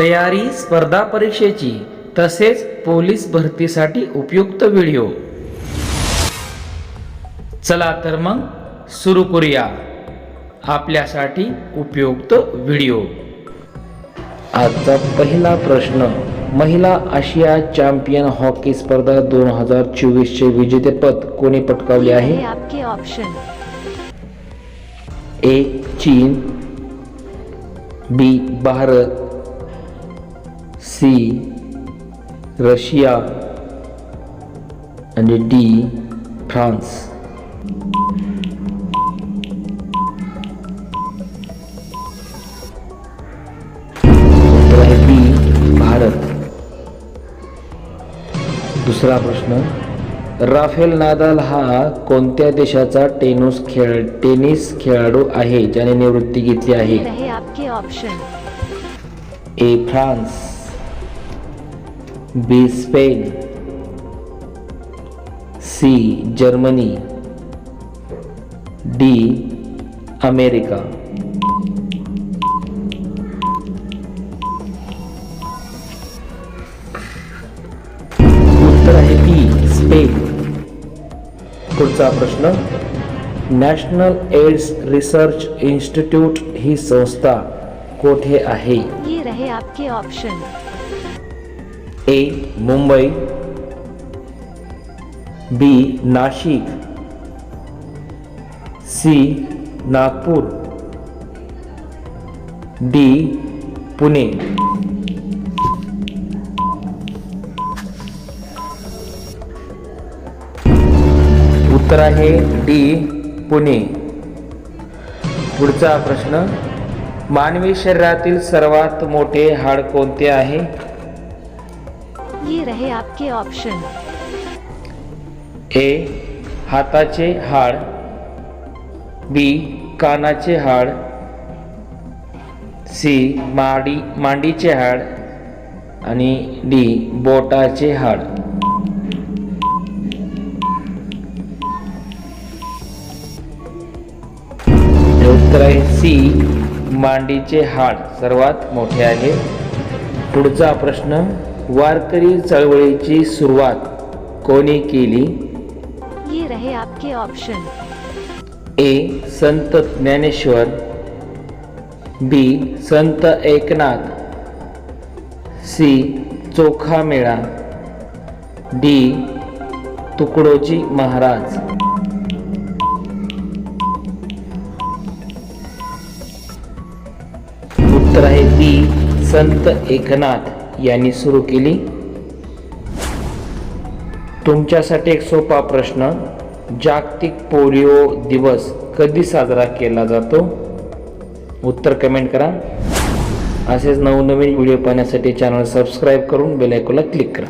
तयारी स्पर्धा परीक्षेची तसेच पोलीस भरतीसाठी उपयुक्त व्हिडिओ. चला तर मग सुरू करूया आपल्यासाठी उपयुक्त व्हिडिओ. आजचा पहिला प्रश्न महिला आशिया चॅम्पियन हॉकी स्पर्धा दोन हजार चोवीसचे विजेतेपद कोणी पटकावले आहे? आपके ऑप्शन ए चीन बी भारत सी रशिया आणि डी फ्रान्स. बी भारत. दुसरा प्रश्न राफेल नादाल हा कोणत्या देशाचा टेनिस खेळ टेनिस खेळाडू आहे ज्याने निवृत्ती घेतली आहे? A France. B Spain C Germany D America उत्तर आहे e, बी स्पेन पुढचा प्रश्न. नॅशनल एड्स रिसर्च इन्स्टिट्यूट ही संस्था कोठे आहे? ये रहे आपके option A Mumbai. B Nashik. C Nagpur. D Pune. उत्तर आहे डी पुणे. पुढचा प्रश्न मानवी शरीरातील सर्वात मोठे हाड कोणते आहे? ये रहे आपके ऑप्शन ए हाताचे हाड. बी कानाचे हाड. सी माडी मांडीचे हाड. आणि डी बोटाचे हाड. उत्तर आहे सी मांडीचे हाड. सर्वात मोठे आहे. पुढचा प्रश्न वारकरी चळवळीची सुरुवात कोणी केली? ये रहे आपके ऑप्शन ए. संत ज्ञानेश्वर. बी. संत Eknath. C. Chokhamela. D. Tukdoji Maharaj. उत्तर आहे बी संत एकनाथ. यांनी सुरू केली. तुमच्यासाठी एक सोपा प्रश्न जागतिक पोलिओ दिवस कधी साजरा केला जातो? उत्तर कमेंट करा. असेच नवनवीन व्हिडिओ पाहण्यासाठी चॅनल सबस्क्राईब करून बेलायकोला क्लिक करा.